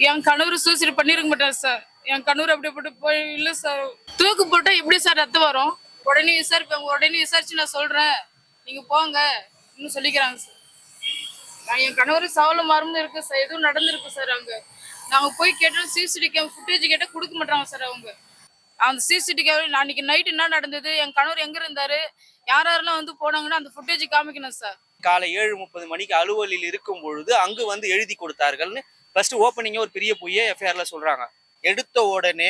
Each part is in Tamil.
என் கணவர் சூசைட் பண்ணிருக்க மாட்டார் சார் என் கணவர் அப்படிப்பட்ட போய் இல்லை சார் தூக்கு போட்டா எப்படி சார் ரத்தம் வரும்? உடனே விசாரிப்பாங்க. உடனே விசாரிச்சு நான் சொல்றேன். நீங்க போங்க. இன்னும் சொல்லிக்கிறாங்க சார் நான் என் கணவர் சவல மருந்து இருக்கு சார் எதுவும் நடந்திருக்கு சார் அங்க. நாங்க போய் கேட்டோம் சிசிடி கேம் ஃபுட்டேஜ் கேட்டா கொடுக்க மாட்டாங்க சார் அவங்க. அந்த சிசிடி கேமரா அன்னைக்கு நைட் என்ன நடந்தது? என் கணவர் எங்க இருந்தாரு? யார் யாரெல்லாம் வந்து போனாங்கன்னா அந்த ஃபுட்டேஜ் காமிக்கணும் சார் காலை ஏழு முப்பது மணிக்கு அலுவலில் இருக்கும் பொழுது அங்கு வந்து எழுதி கொடுத்தார்கள்னு ஃபர்ஸ்ட் ஓப்பனிங்கே ஒரு பெரிய பொய்யே எஃப்ஐஆர்ல சொல்றாங்க. எடுத்த உடனே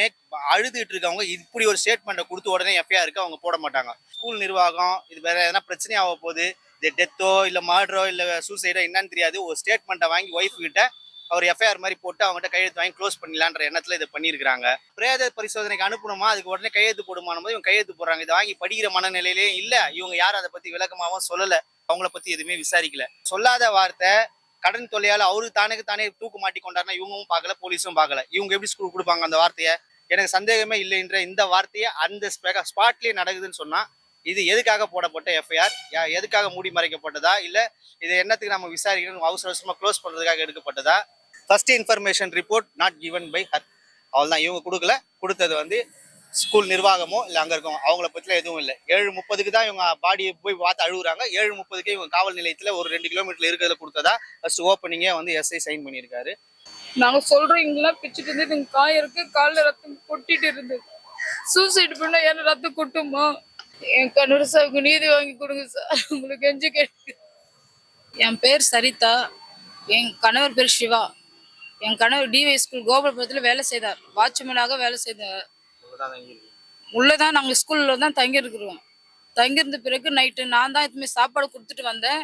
அழுதுட்டு இருக்கவங்க இப்படி ஒரு ஸ்டேட்மெண்ட்டை கொடுத்த உடனே எஃப்ஐஆருக்கு அவங்க போட மாட்டாங்க. ஸ்கூல் நிர்வாகம் இது வேற எதனா பிரச்சனை ஆக போகுது இது டெத்தோ இல்லை மர்டரோ இல்லை சூசைடோ என்னன்னு தெரியாது. ஒரு ஸ்டேட்மெண்ட்டை வாங்கி ஒய்ஃப் கிட்ட அவர் எஃப்ஐஆர் மாதிரி போட்டு அவங்ககிட்ட கையெழுத்து வாங்கி க்ளோஸ் பண்ணலான்ற எண்ணத்தில் இதை பண்ணியிருக்காங்க பிரேத பரிசோதனைக்கு அனுப்பணுமா? அதுக்கு உடனே கையெழுத்து போடுமான போது இவங்க கையெழுத்து போடுறாங்க. இதை வாங்கி படிக்கிற மனநிலையிலே இல்லை. இவங்க யாரும் அதை பற்றி விளக்கமாகவும் சொல்லலை. அவங்கள பற்றி எதுவுமே விசாரிக்கல. சொல்லாத வார்த்தை கடன் தொல்லையால் அவரு தானுக்கு தானே தூக்கு மாட்டி கொண்டாருனா இவங்களும் பார்க்கல போலீஸும் பார்க்கல. இவங்க எப்படி ஸ்கூல் கொடுப்பாங்க அந்த வார்த்தையை? எனக்கு சந்தேகமே இல்லைன்ற இந்த வார்த்தையை அந்த ஸ்பாட்லேயே நடக்குதுன்னு சொன்னால் இது எதுக்காக போடப்பட்ட எஃப்ஐஆர் எதுக்காக மூடி மறைக்கப்பட்டதா? இல்லை இது என்னத்துக்கு நம்ம விசாரிக்கணும்? அவசர அவசரமாக க்ளோஸ் பண்ணுறதுக்காக எடுக்கப்பட்டதா? First information report not given by her அவ்வளோதான் இவங்க கொடுக்கல. கொடுத்தது வந்து ஸ்கூல் நிர்வாகமோ இல்லை அங்கே இருக்கவங்க அவங்கள பற்றிலாம் எதுவும் இல்லை. ஏழு முப்பதுக்கு தான் இவங்க பாடியை போய் பார்த்து அழுகுறாங்க. ஏழு முப்பதுக்கு இவங்க காவல் நிலையத்தில் ஒரு ரெண்டு கிலோமீட்டர் இருக்கிறதுல கொடுத்ததா ஃபர்ஸ்ட் ஓப்பனிங்கே வந்து எஸ்ஐ சைன் பண்ணியிருக்காரு. நாங்க சொல்றோம் இங்கெல்லாம் பிச்சுட்டு இருந்து எனக்கு காயம் இருக்கு. கால்ல ரத்தம் கொட்டிட்டு இருந்தது சூசைட் பண்ணா ஏன்னா ரத்தம் கொட்டுமா? என் கணவர் சாவுக்கு நீதி வாங்கி கொடுங்க சார் உங்களுக்கு கெஞ்சி கேட்டு என் பேர் சரிதா. என் கணவர் பேர் சிவா. என் கணவர் டிவை ஸ்கூல் கோபாலபுரத்தில் வேலை செய்தார். வாட்ச்மேனாக வேலை செய்தார். உள்ளே தான் நாங்கள் ஸ்கூலில் தான் தங்கியிருக்கிறோம். தங்கியிருந்த பிறகு நைட்டு நான் தான் எதுவுமே சாப்பாடு கொடுத்துட்டு வந்தேன்.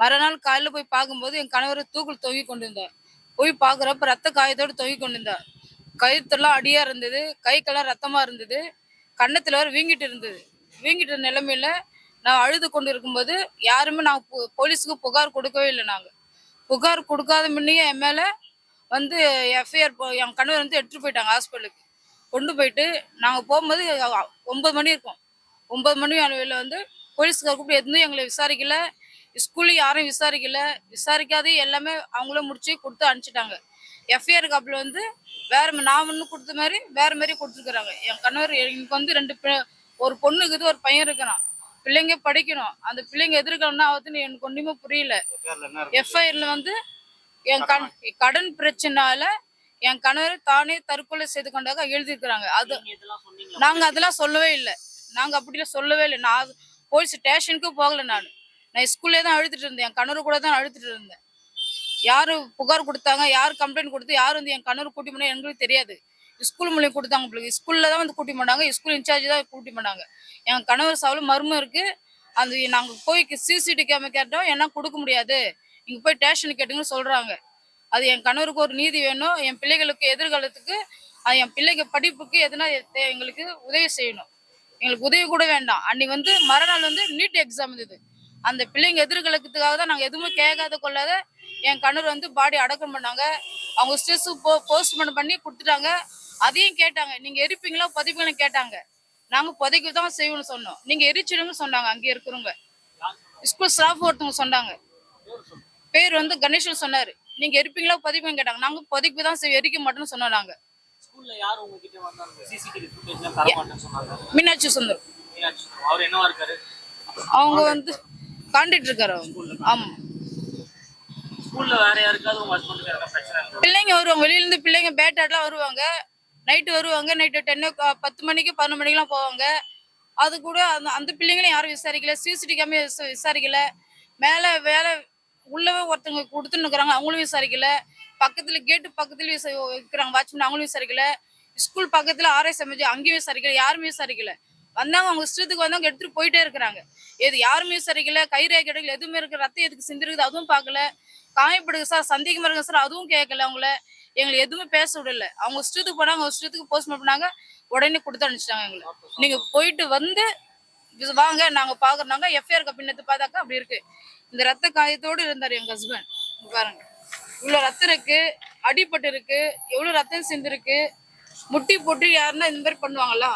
மறுநாள் காலையில் போய் பார்க்கும்போது என் கணவர் தூக்கில் தொங்கி கொண்டு இருந்தார் போய் பார்க்குறப்ப ரத்த காயத்தோடு தொங்கி கொண்டு இருந்தார் கழுத்தெல்லாம் அடியாக இருந்தது கைக்கெல்லாம் ரத்தமாக இருந்தது. கன்னத்தில் வேறு வீங்கிட்டு இருந்தது. வீங்கிட்ட நிலமையில நான் அழுது கொண்டு இருக்கும்போது யாருமே நான் போ- போலீஸுக்கு புகார் கொடுக்கவே இல்லை நாங்கள் புகார் கொடுக்காத முன்னையே என் மேலே வந்து எஃப்ஐஆர் என் கணவர் வந்து எடுத்துகிட்டு போயிட்டாங்க ஹாஸ்பிட்டலுக்கு கொண்டு போயிட்டு நாங்கள் போகும்போது ஒன்பது மணி இருக்கும். ஒன்பது மணி அளவில் வந்து போலீஸ்கார் கூப்பிட்டு எதுவும் எங்களை விசாரிக்கல. ஸ்கூல்லையும் யாரும் விசாரிக்கல. விசாரிக்காதே எல்லாமே அவங்களும் முடிச்சு கொடுத்து அனுப்பிச்சிட்டாங்க. எஃப்ஐஆர் காப்பில் வந்து வேற நான் ஒன்று கொடுத்த மாதிரி வேற மாதிரி கொடுத்துருக்குறாங்க. என் கணவர் எனக்கு வந்து ரெண்டு ஒரு பொண்ணு இருக்குது ஒரு பையன் இருக்கிறான். பிள்ளைங்க படிக்கணும். அந்த பிள்ளைங்க எதிர்க்கணும்னா ஆகுதுன்னு எனக்கு ஒன்றுமே புரியல. எஃப்ஐஆர்ல வந்து என் கண் கடன் பிரச்சனால என் கணவர் தானே தற்கொலை செய்து கொண்டாக எழுதியிருக்கிறாங்க. அது நாங்க அதெல்லாம் சொல்லவே இல்லை. நாங்க அப்படிலாம் சொல்லவே இல்லை. நான் போலீஸ் ஸ்டேஷனுக்கு போகல நான். நான் ஸ்கூல்லே தான் அழுதுட்டு இருந்தேன். என் கணவர் கூட தான் அழுதுட்டு இருந்தேன். யாரு புகார் கொடுத்தாங்க யார் கம்ப்ளைண்ட் கொடுத்து யார் வந்து என் கணவர் கூட்டி போனா எங்களுக்கு தெரியாது. ஸ்கூல் மூலியம் கொடுத்தாங்க பிள்ளைங்க ஸ்கூல்ல தான் வந்து கூட்டி போனாங்க. ஸ்கூல் இன்சார்ஜ் தான் கூட்டி போனாங்க. என் கணவர் சாவில் மர்மம் இருக்கு. அந்த நாங்க போய் சிசிடி கேமரா கேட்டோம். ஏன்னா கொடுக்க முடியாது. நீங்க போய் ஸ்டேஷனுக்கு கேட்டுங்கன்னு சொல்றாங்க. அது என் கணவருக்கு ஒரு நீதி வேணும் என் பிள்ளைகளுக்கு எதிர்காலத்துக்கு அது என் பிள்ளைங்க படிப்புக்கு எதுனா தே- எங்களுக்கு உதவி செய்யணும். எங்களுக்கு உதவி கூட வேண்டாம். அன்னைக்கு வந்து மறுநாள் வந்து நீட் எக்ஸாம் இருந்தது அந்த பிள்ளைங்க எதிர்காலத்துக்காக தான் நாங்கள் எதுவுமே கேட்காத கொள்ளாத என் கணவர் வந்து பாடி அடக்கம் பண்ணாங்க. அவங்க ஸ்ட்ரெஸ் போ போஸ்ட்மார்ட்டம் பண்ணி கொடுத்துட்டாங்க. அதையும் கேட்டாங்க. நீங்கள் எரிப்பீங்களா புதைப்பீங்களா கேட்டாங்க. நாங்கள் புதைக்க தான் செய்வோம்னு சொன்னோம். நீங்கள் எரிச்சிடுங்க சொன்னாங்க அங்கே இருக்கிறவங்க. ஸ்கூல் ஸ்டாஃப் ஒருத்தவங்க சொன்னாங்க. பேர் வந்து கணேஷன் சொன்னார். நீங்க எரிப்பீங்களா புதைப்பீங்க கேட்டாங்க. நாங்க புதைப்பு தான் எரிக்க மாட்டோம்னு சொன்னோம் நாங்க. மீனாட்சி சுந்தர். மீனாட்சி சுந்தரம். அவர் என்னவா இருக்காரு? அவங்க வந்து காண்டிட்டு இருக்காரு ஆமா. பிள்ளைங்க வருவாங்க. வெளியில இருந்து பிள்ளைங்க பேட்டாட்லாம் வருவாங்க. நைட்டு வருவாங்க. நைட்டு டென்னு பத்து மணிக்கு பதினொன்று மணிக்கெல்லாம் போவாங்க. அது கூட அந்த அந்த பிள்ளைங்களும் யாரும் விசாரிக்கல. CCTV camera விசாரிக்கல. மேலே வேலை உள்ளவே ஒருத்தவங்க கொடுத்துன்னு இருக்கிறாங்க அவங்களும் விசாரிக்கல. பக்கத்துல கேட்டு பக்கத்துல இருக்கிறாங்க வாட்ச்மேன் அவங்களும் விசாரிக்கல. ஸ்கூல் பக்கத்துல ஆர்எஸ் எம்ஜி அங்கேயும் விசாரிக்கல யாருமே விசாரிக்கல. வந்தாங்க அவங்க இஷ்டத்துக்கு வந்தவங்க எடுத்துட்டு போயிட்டே இருக்கிறாங்க. எது யாருமே விசாரிக்கல கைரே கிடைக்கல எதுவுமே இருக்கு ரத்தம் எதுக்கு சிந்திருக்குது அதுவும் பார்க்கல. காயப்படுது சார் சந்தேகமா இருக்கு சார் அதுவும் கேட்கல அவங்கள. எங்களை எதுவுமே பேச விடல. அவங்க இஷ்டத்துக்கு போனாங்க அவங்க இஷ்டத்துக்கு போஸ்ட்மார்ட் பண்ணாங்க உடனே கொடுத்து அனுப்பிச்சிட்டாங்க எங்களை. நீங்க போயிட்டு வந்து இது வாங்க நாங்க பாக்குறாங்க எஃப்ஐஆர் கப்பினத்து பார்த்தாக்கா அப்படி இருக்கு. இந்த ரத்த காயத்தோடு இருந்தார் எங்க ஹஸ்பண்ட் பாருங்க. இவ்வளவு ரத்தம் இருக்கு அடிபட்டு இருக்கு எவ்வளவு ரத்தம் சிந்திருக்கு முட்டி போட்டு யாருன்னா இந்த மாதிரி பண்ணுவாங்களா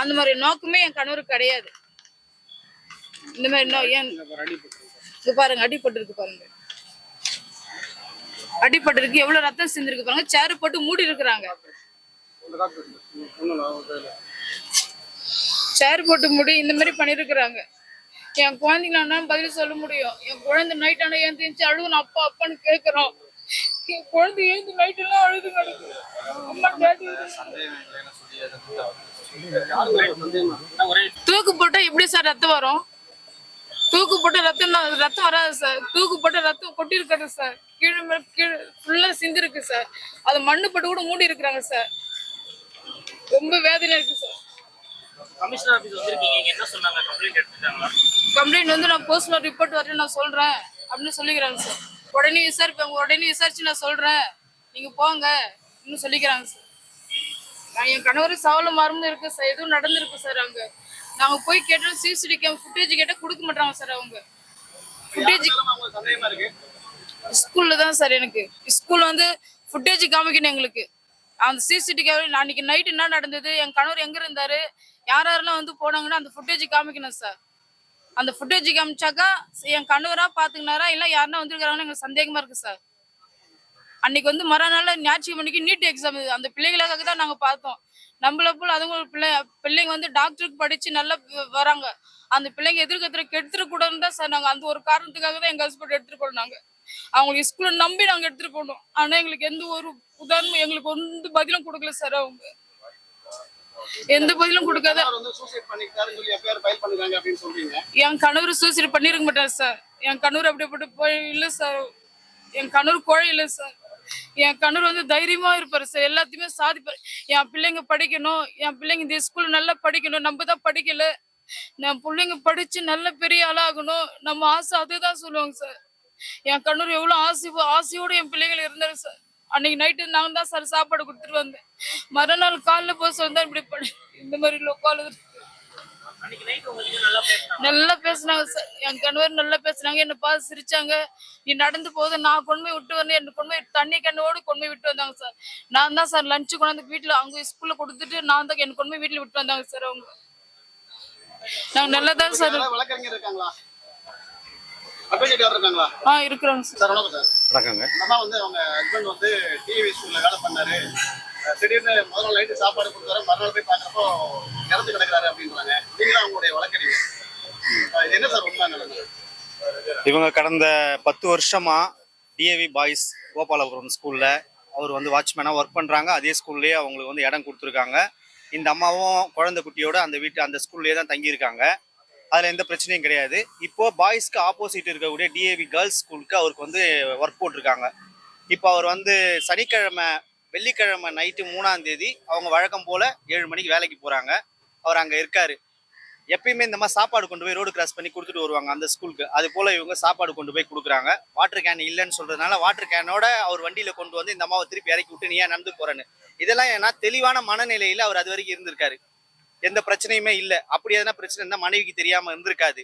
அந்த மாதிரி நோக்கமே என் கணவருக்கு கிடையாது. இந்த மாதிரி நோ ஏன்? இங்க பாருங்க அடிபட்டு இருக்கு பாருங்க. அடிபட்டிருக்கு எவ்வளவு ரத்தம் சிந்திருக்கு பாருங்க. சேர் போட்டு மூடி இருக்கிறாங்க. சேர் போட்டு மூடி இந்த மாதிரி பண்ணிருக்கிறாங்க. என் குழந்தைங்களா பதில் சொல்ல முடியும். என் குழந்தை நைட் ஆனா எழுந்திரிச்சு அழுவு அப்பா அப்பான்னு கேக்குறோம் என் குழந்தை எழுந்து நைட் எல்லாம் அழுது கிடக்கு. அம்மா தூக்கு போட்டா எப்படி சார் ரத்தம் வரும்? தூக்கு போட்ட ரத்தம் ரத்தம் வராது சார் தூக்கு போட்ட ரத்தம் கொட்டி இருக்காது சார் கீழே மேல கீழே ஃபுல்லா சிந்திருக்கு சார் அது மண்ணு போட்டு கூட மூடி இருக்கிறாங்க சார் ரொம்ப வேதனை இருக்கு சார் கமிஷனர் ஆஃபீஸ் வந்திருக்கீங்க. என்ன சொன்னாங்க? கம்ப்ளைண்ட் எடுத்துட்டாங்களா? கம்ப்ளைண்ட் வந்து நான் போஸ்ட்மார்ட்டம் ரிப்போர்ட் வரேன் நான் சொல்றேன். அப்படின்னு சொல்லிக்கிறாங்க சார் உடனே விசாரிப்பாங்க உடனே விசாரிச்சு நான் சொல்றேன். நீங்க போங்க இன்னும் சொல்லிக்கிறாங்க சார் நான் என் கணவர் சாவல மருந்து இருக்கு சார் எதுவும் நடந்திருக்கு சார் அங்க. நாங்க போய் கேட்டோம் சிசிடி கேம் ஃபுட்டேஜ் கேட்டா கொடுக்க மாட்டாங்க சார் அவங்க. ஃபுட்டேஜ் ஸ்கூல்ல தான் சார் எனக்கு. ஸ்கூல்ல வந்து ஃபுட்டேஜ் காமிக்கணும் எங்களுக்கு. அந்த சிசிடி கேமரா அன்னைக்கு நைட் என்ன நடந்தது? என் கணவர் எங்க இருந்தாரு? யார் யாரெல்லாம் வந்து போனாங்கன்னா அந்த ஃபுட்டேஜ் காமிக்கணும் சார் அந்த ஃபுட்டேஜ் காமிச்சாக்கா என் கணவராக பார்த்துக்கினாரா இல்லை யாருன்னா வந்துருக்காங்கன்னு எங்களுக்கு சந்தேகமா இருக்கு சார் அன்னைக்கு வந்து மறுநாள் ஞாயிற்றுக்கிழமைக்கு நீட் எக்ஸாம் அந்த பிள்ளைகளுக்காக தான் நாங்கள் பார்த்தோம். நம்மள போல் அதுங்க ஒரு பிள்ளை பிள்ளைங்க வந்து டாக்டருக்கு படித்து நல்லா வராங்க. அந்த பிள்ளைங்க எதிர்கத்துல கெடுத்துட தான் சார் நாங்கள் அந்த ஒரு காரணத்துக்காக தான் எங்கள் ஹஸ்பண்ட் எடுத்துகிட்டு போனோம் நாங்கள் அவங்களுக்கு ஸ்கூலில் நம்பி நாங்கள் எடுத்துகிட்டு போனோம். ஆனால் எங்களுக்கு எந்த ஒரு உதாரணம் எங்களுக்கு வந்து பதிலும் கொடுக்கல சார் அவங்க. எந்த பதிலும் கொடுக்காத என் கணவர் சூசைட் பண்ணிருக்க மாட்டார் சார் என் கணவர் அப்படிப்பட்ட போய் இல்லை சார் என் கணவர் கோழை இல்லை சார் என் கணவர் வந்து தைரியமா இருப்பாரு சார் எல்லாத்தையுமே சாதிப்பாரு. என் பிள்ளைங்க படிக்கணும். என் பிள்ளைங்க இந்த ஸ்கூல்ல நல்லா படிக்கணும். நம்ம தான் படிக்கல. நான் பிள்ளைங்க படிச்சு நல்ல பெரிய ஆளாகணும் நம்ம ஆசை அதுதான் சொல்லுவாங்க சார் என் கணவர் எவ்வளவு ஆசை ஆசையோட என் பிள்ளைகள் இருந்தாரு சார் அன்னைக்கு நைட்டு நான் தான் சார் சாப்பாடு கொடுத்துட்டு வந்தேன். மறுநாள் காலைல போக சொல்லி இப்படி படி இந்த மாதிரி லோக்கால் அன்னைக்கு நைட் உங்களுக்கு நல்லா பேசினாங்க? சார் என் கணவர் நல்லா பேசுனாங்க. என்ன பார்த்து சிரிச்சாங்க. நீ நடந்து போகுது நான் கொண்டு போய் விட்டு வந்து என்ன கொண்டு போய் தண்ணி கண்ணோடு கொண்டு போய் விட்டு வந்தாங்க சார் நான் தான் சார் லஞ்சு கொண்டாந்து வீட்டுல அங்க ஸ்கூல்ல கொடுத்துட்டு நான் தான் என்ன கொண்டு போய் வீட்டுல விட்டு வந்தாங்க சார் அவங்க. நாங்க நல்லா தான் சார் ஆ இருக்கிறோங்க சார். வணக்கங்க. அம்மா வந்து அவங்க ஹஸ்பண்ட் வந்து டிவி ஸ்கூல்ல வேலை பண்ணாரு. அஹ் திடீர்னு முதல் நாள் நைட்டு சாப்பாடு கொடுத்தாரு. மறுநாள் போய் பார்க்குறப்போ இறந்து கிடக்குறாரு அப்படின்றாங்க. நீங்களும் அவங்களுடைய வழக்கறிஞர்? அஹ் இது என்ன சார் உண்மை இவங்க கடந்த பத்து வருஷமா டிஏவி பாய்ஸ் கோபாலபுரம் ஸ்கூல்ல அவர் வந்து வாட்ச்மேனாக ஒர்க் பண்ணுறாங்க அதே ஸ்கூல்லேயே அவங்களுக்கு வந்து இடம் கொடுத்துருக்காங்க. இந்த அம்மாவும் குழந்தை குட்டியோட அந்த வீட்டு அந்த ஸ்கூல்லேயே தான் தங்கியிருக்காங்க. அதில் எந்த பிரச்சனையும் கிடையாது. இப்போ பாய்ஸ்க்கு ஆப்போசிட் இருக்கக்கூடிய டிஏவி கேர்ள்ஸ் ஸ்கூலுக்கு அவருக்கு வந்து ஒர்க் போட்டிருக்காங்க. இப்போ அவர் வந்து சனிக்கிழமை வெள்ளிக்கிழமை நைட்டு மூணாம் தேதி அவங்க வழக்கம் போல் ஏழு மணிக்கு வேலைக்கு போகிறாங்க அவர் அங்கே இருக்கார். எப்பயுமே இந்த மாதிரி சாப்பாடு கொண்டு போய் ரோடு கிராஸ் பண்ணி கொடுத்துட்டு வருவாங்க அந்த ஸ்கூலுக்கு அது போல் இவங்க சாப்பாடு கொண்டு போய் கொடுக்குறாங்க. வாட்டர் கேன் இல்லைன்னு சொல்கிறதுனால வாட்டர் கேனோட அவர் வண்டியில கொண்டு வந்து இந்த அம்மாவை திருப்பி இறக்கி விட்டு நீ ஏன் நடந்து போகிறேன்னு இதெல்லாம் ஏன்னா தெளிவான மனநிலையில் அவர் அது வரைக்கும் இருந்திருக்காரு. எந்த பிரச்சனையுமே இல்லை. அப்படி எதனா பிரச்சனை இருந்தால் மனைவிக்கு தெரியாமல் இருந்திருக்காது.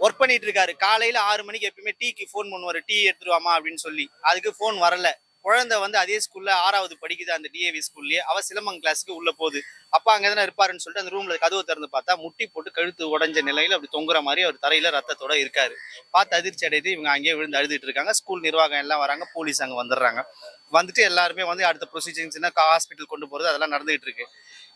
ஒர்க் பண்ணிட்டு இருக்காரு. காலையில் ஆறு மணிக்கு எப்பயுமே டீக்கு ஃபோன் பண்ணுவார். டீ எடுத்துருவாமா அப்படின்னு சொல்லி. அதுக்கு ஃபோன் வரல. குழந்தை வந்து அதே ஸ்கூல்ல ஆறாவது படிக்குது. அந்த டிஏவி ஸ்கூல்லயே அவ சிலம்பம் கிளாஸுக்கு உள்ள போகுது. அப்பா அங்க தானே இருப்பாருன்னு சொல்லிட்டு அந்த ரூம்ல கதவு திறந்து பார்த்தா முட்டி போட்டு கழுத்து உடஞ்ச நிலையில அப்படி தொங்குற மாதிரி அவர் தரையில ரத்தத்தோட இருக்காரு. பார்த்து அதிர்ச்சி அடையுது. இவங்க அங்கேயே விழுந்து அழுதுட்டு இருக்காங்க. ஸ்கூல் நிர்வாகம் எல்லாம் வராங்க. போலீஸ் அங்க வந்துடுறாங்க. வந்துட்டு எல்லாருமே வந்து அடுத்த ப்ரொசீஜர்ஸ்னா ஹாஸ்பிட்டல் கொண்டு போகிறது அதெல்லாம் நடந்துகிட்டு இருக்கு.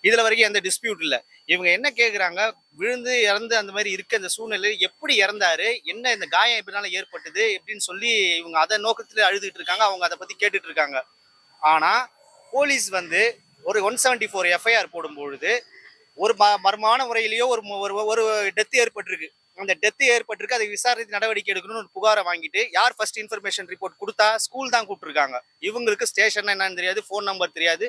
இதில் வரைக்கும் எந்த டிஸ்பியூட் இல்லை. இவங்க என்ன கேட்குறாங்க விழுந்து இறந்து அந்த மாதிரி இருக்க அந்த சூழ்நிலை எப்படி இறந்தாரு? என்ன இந்த காயம் எப்படினால ஏற்பட்டது? எப்படின்னு சொல்லி இவங்க அதை நோக்கத்தில் அழுதுகிட்டு இருக்காங்க. அவங்க அதை பற்றி கேட்டுட்டு இருக்காங்க. ஆனால் போலீஸ் வந்து ஒரு ஒன் செவன்டி ஃபோர் எஃப்ஐஆர் போடும்பொழுது ஒரு ம- மர்மமான முறையிலேயோ ஒரு ஒரு ஒரு டெத் ஏற்பட்டிருக்கு. அந்த டெத்து ஏற்பட்டிருக்கு அதை விசாரித்து நடவடிக்கை எடுக்கணும்னு ஒரு புகாரை வாங்கிட்டு யார் ஃபர்ஸ்ட் இன்ஃபர்மேஷன் ரிப்போர்ட் கொடுத்தா ஸ்கூல் தான் கூப்பிட்டுருக்காங்க. இவங்களுக்கு ஸ்டேஷன் என்னன்னு தெரியாது ஃபோன் நம்பர் தெரியாது.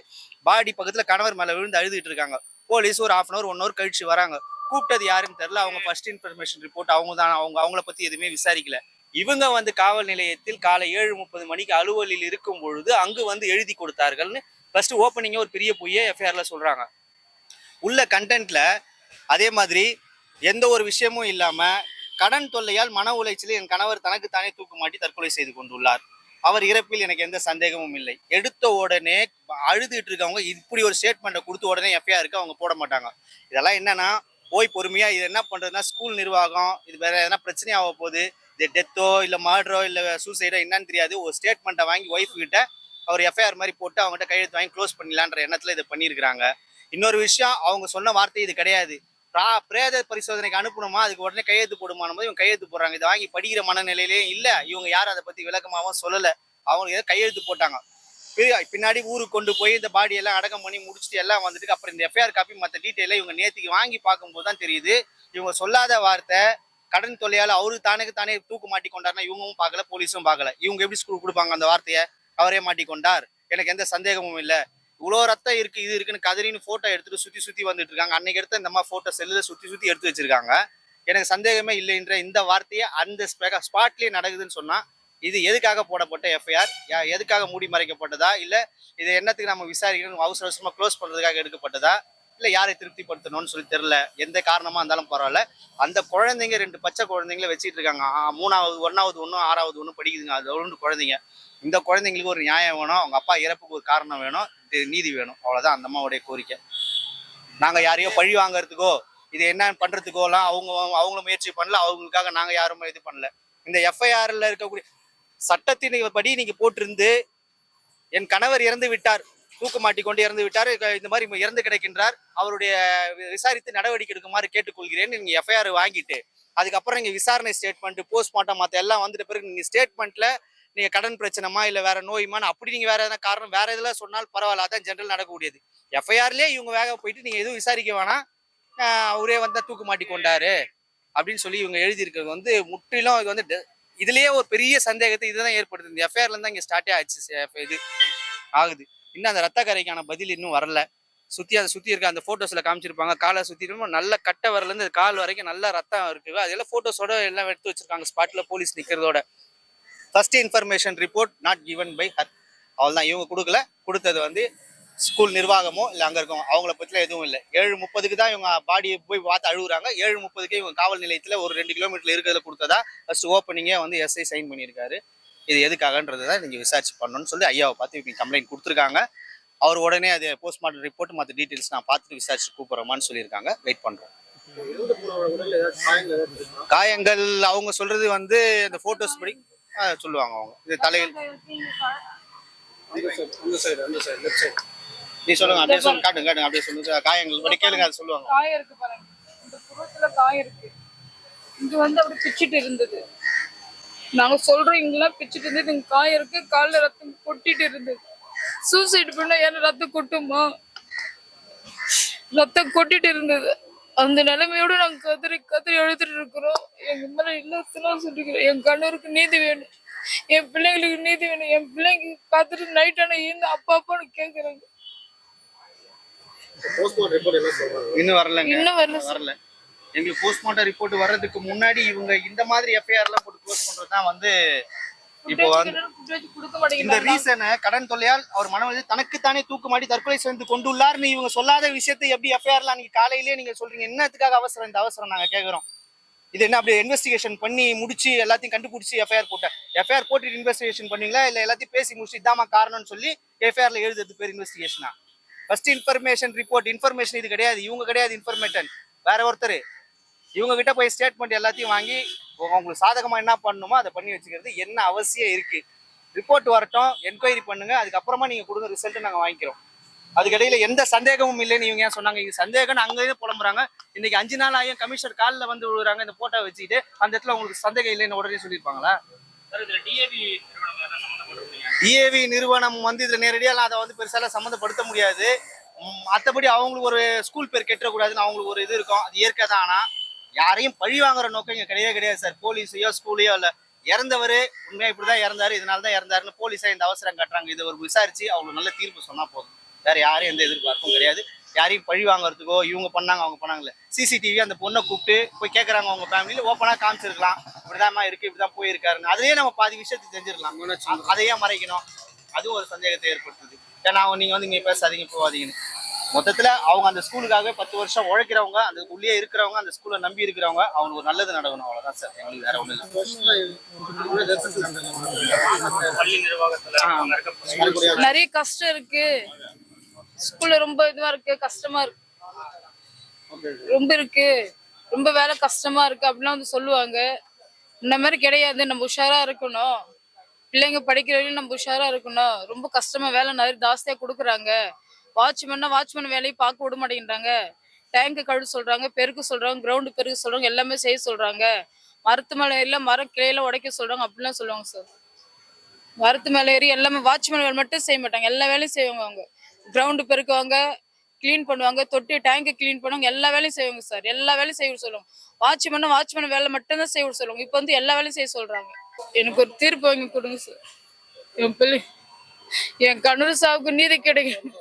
பாடி பக்கத்தில் கணவர் மேலே விழுந்து அழுதுட்டு இருக்காங்க. போலீஸ் ஒரு half an hour one hour கழிச்சு வராங்க. கூப்பிட்டது யாருன்னு தெரியல அவங்க ஃபர்ஸ்ட் இன்ஃபர்மேஷன் ரிப்போர்ட் அவங்க தான் அவங்க அவங்கள பற்றி எதுவுமே விசாரிக்கல. இவங்க வந்து காவல் நிலையத்தில் காலை ஏழு முப்பது மணிக்கு அலுவலில் இருக்கும் பொழுது அங்கு வந்து எழுதி கொடுத்தார்கள்னு ஃபர்ஸ்ட் ஓப்பனிங்கே ஒரு பெரிய பொய்யே எஃப்ஐஆர்ல சொல்றாங்க. உள்ள கண்டென்ட்ல அதே மாதிரி எந்த ஒரு விஷயமும் இல்லாம கடன் தொல்லையால் மன உளைச்சலில் என் கணவர் தனக்குத்தானே தூக்கு மாட்டி தற்கொலை செய்து கொண்டுள்ளார். அவர் இறப்பில் எனக்கு எந்த சந்தேகமும் இல்லை. எடுத்த உடனே அழுதுட்டு இருக்கவங்க இப்படி ஒரு ஸ்டேட்மெண்ட்டை கொடுத்த உடனே எஃப்ஐஆருக்கு அவங்க போட மாட்டாங்க. இதெல்லாம் என்னன்னா போய் பொறுமையா இது என்ன பண்றதுன்னா ஸ்கூல் நிர்வாகம் இது வேற எதனா பிரச்சனை ஆக போகுது டெத்தோ இல்லை மர்டரோ இல்லை சூசைடோ என்னன்னு தெரியாது. ஒரு ஸ்டேட்மெண்ட்டை வாங்கி ஒய்ஃப் கிட்ட அவர் எஃப்ஐஆர் மாதிரி போட்டு அவங்ககிட்ட கையெழுத்து வாங்கி க்ளோஸ் பண்ணிடலான்ற எண்ணத்தில் இதை பண்ணியிருக்கிறாங்க. இன்னொரு விஷயம் அவங்க சொன்ன வார்த்தை இது கிடையாது. பிரேத பரிசோதனைக்கு அனுப்பணுமா? அதுக்கு உடனே கையெழுத்து போடுமானும் போது இவங்க கையெழுத்து போடுறாங்க. இதை வாங்கி படிக்கிற மனநிலையிலேயே இல்லை. இவங்க யாரும் அதை பற்றி விளக்கமாகவும் சொல்லலை. அவங்க ஏதோ கையெழுத்து போட்டாங்க. பின்னாடி ஊருக்கு கொண்டு போய் இந்த பாடி எல்லாம் அடக்கம் பண்ணி முடிச்சுட்டு எல்லாம் வந்துட்டு அப்புறம் இந்த எஃப்ஐஆர் காப்பி மற்ற டீட்டெயிலை இவங்க நேற்றுக்கு வாங்கி பார்க்கும்போது தான் தெரியுது. இவங்க சொல்லாத வார்த்தை கடன் தொல்லையால் அவரு தானுக்கு தானே தூக்கு மாட்டி இவங்களும் பார்க்கல போலீஸும் பார்க்கல. இவங்க எப்படி ஸ்கூல் கொடுப்பாங்க அந்த வார்த்தையை? அவரே மாட்டிக்கொண்டார் எனக்கு எந்த சந்தேகமும் இல்லை. இவ்வளோ ரத்தம் இருக்குது இது இருக்குன்னு கதறின்னு ஃபோட்டோ எடுத்துட்டு சுற்றி சுற்றி வந்துட்டு இருக்காங்க. அன்னைக்கு எடுத்த இந்த மாதிரி ஃபோட்டோ செல்லில் சுற்றி சுற்றி எடுத்து வச்சிருக்காங்க. எனக்கு சந்தேகமே இல்லைன்ற இந்த வார்த்தையை அந்த ஸ்பாட்லேயே நடக்குதுன்னு சொன்னால் இது எதுக்காக போடப்பட்ட எஃப்ஐஆர் எதுக்காக மூடி மறைக்கப்பட்டதா? இல்லை இது என்னத்துக்கு நம்ம விசாரிக்கணும் அவசர அவசரமாக க்ளோஸ் பண்ணுறதுக்காக எடுக்கப்பட்டதா? இல்லை யாரை திருப்திப்படுத்தணும்னு சொல்லி தெரியல. எந்த காரணமாக இருந்தாலும் பரவாயில்ல. அந்த குழந்தைங்க ரெண்டு பச்சை குழந்தைங்கள வச்சுட்டு இருக்காங்க. மூணாவது ஒன்றாவது ஒன்று ஆறாவது ஒன்று படிக்குதுங்க. அது ஒன்று குழந்தைங்க. இந்த குழந்தைங்களுக்கு ஒரு நியாயம் வேணும். அவங்க அப்பா இறப்புக்கு ஒரு காரணம் வேணும். இது நீதி வேணும். அவ்வளோதான் அந்த அம்மாவுடைய கோரிக்கை. நாங்கள் யாரையோ பழி வாங்குறதுக்கோ இது என்ன பண்ணுறதுக்கோலாம் அவங்க அவங்களும் முயற்சி பண்ணல. அவங்களுக்காக நாங்கள் யாரும் இது பண்ணல. இந்த எஃப்ஐஆரில் இருக்கக்கூடிய சட்டத்தின் படி நீங்கள் போட்டிருந்து என் கணவர் இறந்து விட்டார். தூக்கு கொண்டு இறந்து விட்டார். இந்த மாதிரி இறந்து கிடக்கின்றார். அவருடைய விசாரித்து நடவடிக்கை எடுக்குமாறு கேட்டுக்கொள்கிறேன். நீங்க எஃப்ஐஆர் வாங்கிட்டு அதுக்கப்புறம் நீங்க விசாரணை ஸ்டேட்மெண்ட் போஸ்ட்மார்ட்டம் மற்ற எல்லாம் வந்துட்ட பிறகு நீங்க ஸ்டேட்மெண்ட்ல நீங்க கடன் பிரச்சனைமா இல்ல வேற நோயுமான்னு அப்படி நீங்க வேற எதனா காரணம் வேற இதெல்லாம் சொன்னால் பரவாயில்ல அதான் ஜென்ரல் நடக்கக்கூடியது. எஃப்ஐஆர்லயே இவங்க வேக போயிட்டு நீங்க எதுவும் விசாரிக்க வேணாம். அவரே வந்தா தூக்கு மாட்டி கொண்டாரு அப்படின்னு சொல்லி இவங்க எழுதியிருக்கிறது வந்து முற்றிலும் இது வந்து ட- இதுலயே ஒரு பெரிய சந்தேகத்தை இதுதான் ஏற்படுது. இந்த எஃப்ஐஆர்ல இருந்தா இங்க ஸ்டார்டே ஆச்சு இது ஆகுது. இன்னும் அந்த ரத்த கரைக்கான பதில் இன்னும் வரல. சுற்றி அதை சுற்றி இருக்க அந்த ஃபோட்டோஸில் காமிச்சிருப்பாங்க. காலை சுற்றி நல்ல கட்டை வரலேருந்து கால் வரைக்கும் நல்ல ரத்தம் இருக்குது. அதெல்லாம் ஃபோட்டோஸோட எல்லாம் எடுத்து வச்சிருக்காங்க. ஸ்பாட்டில் police நிற்கிறதோட first information report not given by her தான் இவங்க கொடுக்கல. கொடுத்தது வந்து ஸ்கூல் நிர்வாகமோ இல்லை அங்கே இருக்கோம் அவங்கள பற்றிலாம் எதுவும் இல்லை. ஏழு முப்பதுக்கு தான் இவங்க பாடியை போய் பார்த்து அழுகுறாங்க. ஏழு முப்பதுக்கு இவங்க காவல் நிலையத்தில் ஒரு ரெண்டு கிலோமீட்டர் இருக்கிறதுல கொடுத்ததா ஃபர்ஸ்ட் ஓப்பனிங்கே வந்து எஸ்ஐ சைன் பண்ணியிருக்காரு. இது எதுக்காகன்றது தான் நீங்கள் விசாரிச்சு பண்ணணும்னு சொல்லி ஐயாவை பார்த்து இப்படி கம்ப்ளைண்ட் கொடுத்துருக்காங்க. அவர் உடனே அது போஸ்ட்மார்ட்டம் ரிப்போர்ட் மற்ற டீட்டெயில்ஸ் நான் பார்த்துட்டு விசாரிச்சு கூப்பிட்றோமான்னு சொல்லியிருக்காங்க. வெயிட் பண்ணுறோம் காயங்கள் அவங்க சொல்றது வந்து இந்த ஃபோட்டோஸ் படி சொல்லுவாங்க அவங்க. இது தலையில். நீ சொல்லுங்க அப்படியே சொல்லுங்க காட்டுங்க காட்டுங்க அப்படியே சொல்லுங்க. காயங்கள் படி கேளுங்க அது சொல்லுவாங்க. காயம் இருக்கு பாருங்க. இந்த புறத்துல காயம் இருக்கு. இங்க வந்து அப்படி பிச்சிட்டு இருந்தது. நாங்க சொல்றோம் இங்கெல்லாம் பிச்சிட்டு இருந்தது இங்க காயம் இருக்கு. கால்ல ரத்தம் கொட்டிட்டு இருந்தது சூசைட் பண்ணா ஏன்னா ரத்தம் கொட்டுமா? ரத்தம் கொட்டிட்டு இருந்தது. அந்த நிலைமையோட நாங்க கதறி கதறி எழுதிட்டு இருக்கிறோம். எங்க மேல இல்லத்தெல்லாம் சொல்லிக்கிறோம் என் கண்ணூருக்கு நீதி வேணும். என் பிள்ளைங்களுக்கு நீதி வேணும். என் பிள்ளைங்க கதறி நைட் ஆனா இருந்து அப்பா அப்பான்னு சொல்றாங்க? இன்னும் வரலங்க. இன்னும் வரல. வரல. எங்களுக்கு போஸ்ட்மார்ட்டம் ரிப்போர்ட் வர்றதுக்கு முன்னாடி இவங்க இந்த மாதிரி எஃப்ஐஆர் எல்லாம் போட்டு க்ளோஸ் பண்றது தான் வந்து இப்போ வந்து இந்த ரீசனை கடன் தொல்லையால் அவர் மனவழி தனக்குத்தானே தூக்குமாடி தற்கொலை செய்து கொண்டுள்ளார்னு இவங்க சொல்லாத விஷயத்தை எப்படி எஃப்ஐஆர்ல நீங்க காலையிலேயே நீங்க சொல்றீங்க? என்னத்துக்காக அவசரம் இந்த அவசரம் நாங்க கேக்குறோம். இது என்ன அப்படியே இன்வெஸ்டிகேஷன் பண்ணி முடிச்சு எல்லாத்தையும் கண்டுபிடிச்சி எஃப்ஐஆர் போட்டேன் எஃப்ஐஆர் போட்டு? இன்வெஸ்டிகேஷன் பண்ணீங்களா? இல்ல எல்லாத்தையும் பேசி முடிச்சு இதாமா காரணம்னு சொல்லி எஃப்ஐஆர்ல எழுதுறது பேர் இன்வெஸ்டிகேஷனா ஃபர்ஸ்ட் இன்ஃபர்மேஷன் ரிப்போர்ட் இன்ஃபர்மேஷன் இது கிடையாது. இவங்க கிடையாது இன்ஃபர்மேட்டன் வேற ஒருத்தர். இவங்க கிட்ட போய் ஸ்டேட்மெண்ட் எல்லாத்தையும் வாங்கி உங்க- உங்களுக்கு சாதகமா என்ன பண்ணணுமோ அதை பண்ணி வச்சுக்கிறது என்ன அவசியம் இருக்கு. ரிப்போர்ட் வரட்டும் என்கொயரி பண்ணுங்க அதுக்கப்புறமா நீங்க கொடுங்க ரிசல்ட் நாங்க வாங்கிக்கிறோம். அதுக்கிடையில எந்த சந்தேகமும் இல்லைன்னு இவங்க ஏன் சொன்னாங்க? இது சந்தேகம்னு அங்கேயே புலம்புறாங்க. இன்னைக்கு அஞ்சு நாள் ஆகியும் கமிஷனர் காலில் வந்து விழுறாங்க இந்த போட்டோ வச்சுக்கிட்டு அந்த இடத்துல உங்களுக்கு சந்தேகம் இல்லைன்னு உடனே சொல்லியிருப்பாங்களா? டிஏவி நிறுவனம் வந்து இதுல நேரடியாக அதை வந்து பெருசால சம்மந்தப்படுத்த முடியாது. ம், மத்தபடி அவங்களுக்கு ஒரு ஸ்கூல் பேர் கெட்டக்கூடாதுன்னு அவங்களுக்கு ஒரு இது இருக்கும். அது இயற்கை தான் ஆனா யாரையும் பழி வாங்குற நோக்கம் இங்க கிடையவே கிடையாது சார். போலீஸையோ ஸ்கூலையோ இல்ல. இறந்தவர் உண்மையா இப்படிதான் இறந்தாரு இதனால தான் இறந்தாருன்னு போலீஸா இந்த அவசரம் காட்டுறாங்க. இதை ஒரு விசாரிச்சு அவங்களுக்கு நல்ல தீர்ப்பு சொன்னா போதும். வேற யாரும் எந்த எதிர்பார்ப்பும் கிடையாது. யாரையும் பழி வாங்குறதுக்கோ இவங்க பண்ணாங்க அவங்க பண்ணாங்கல்ல. சிசிடிவி அந்த பொண்ணை கூப்பிட்டு போய் கேட்கறாங்க அவங்க ஃபேமிலியில ஓப்பனா காமிச்சிருக்கலாம். இப்படிதாம்மா இருக்கு இப்படிதான் போயிருக்காருன்னு. அதுலயே நம்ம பாதி விஷயத்தை தெரிஞ்சிருக்கலாம் அ- அதையே மறைக்கணும். அதுவும் ஒரு சந்தேகத்தை ஏற்படுத்துது. ஏன்னா அவங்க நீங்க வந்து இங்க பேசாதீங்க போவாதீங்கன்னு மொத்தத்துல அவங்க அந்த ஸ்கூலுக்காக பத்து வருஷம் உழைக்கிறவங்க அந்த உள்ளே இருக்கிறவங்க அந்த ஸ்கூலை நம்பி இருக்கிறவங்க அவங்களுக்கு ஒரு நல்லது நடக்கணும் அவ்வளவுதான் சார். எங்களுக்கு வேற ஒண்ணும் இல்லை. நிறைய கஷ்டம் இருக்கு. ஸ்கூல்ல ரொம்ப இதுவா இருக்கு கஷ்டமா இருக்கு. ரொம்ப இருக்கு. ரொம்ப வேலை கஷ்டமா இருக்கு அப்படிலாம் வந்து சொல்லுவாங்க. இந்த மாதிரி கிடையாது நம்ம உஷாரா இருக்கணும். பிள்ளைங்க படிக்கிற வரையும் நம்ம உஷாரா இருக்கணும். ரொம்ப கஷ்டமா வேலை நிறைய ஜாஸ்தியா கொடுக்குறாங்க. வாட்ச்மேன்னா வாட்ச்மேன் வேலையை பார்க்க விட மாட்டேங்கிறாங்க. டேங்க் கழுவு சொல்றாங்க பெருக்க சொல்றாங்க கிரவுண்டு பெருக்க சொல்றாங்க எல்லாமே செய்ய சொல்றாங்க. மரத்து மேலே எல்லாம் மரம் கிளையில உடைக்க சொல்றாங்க அப்படிலாம் சொல்லுவாங்க சார் மரத்து மேலே ஏறி எல்லாமே வாட்ச்மேன் வேலை மட்டும் செய்ய மாட்டாங்க எல்லா வேலையும் செய்வாங்க அவங்க. கிரவுண்டு பெருக்குவாங்க க்ளீன் பண்ணுவாங்க தொட்டி டேங்கை க்ளீன் பண்ணுவாங்க எல்லா வேலையும் செய்வாங்க சார் எல்லா வேலையும் செய்ய சொல்லுவாங்க. வாட்ச்மேன் வாட்ச்மேன் வேலை மட்டும்தான் செய்ய சொல்லுவாங்க. இப்போ வந்து எல்லா வேலையும் செய்ய சொல்றாங்க. எனக்கு ஒரு தீர்ப்பு வாங்கி கொடுங்க சார் என் பிள்ளை என் கணவர் சாவுக்கு நீதி கிடைக்கும்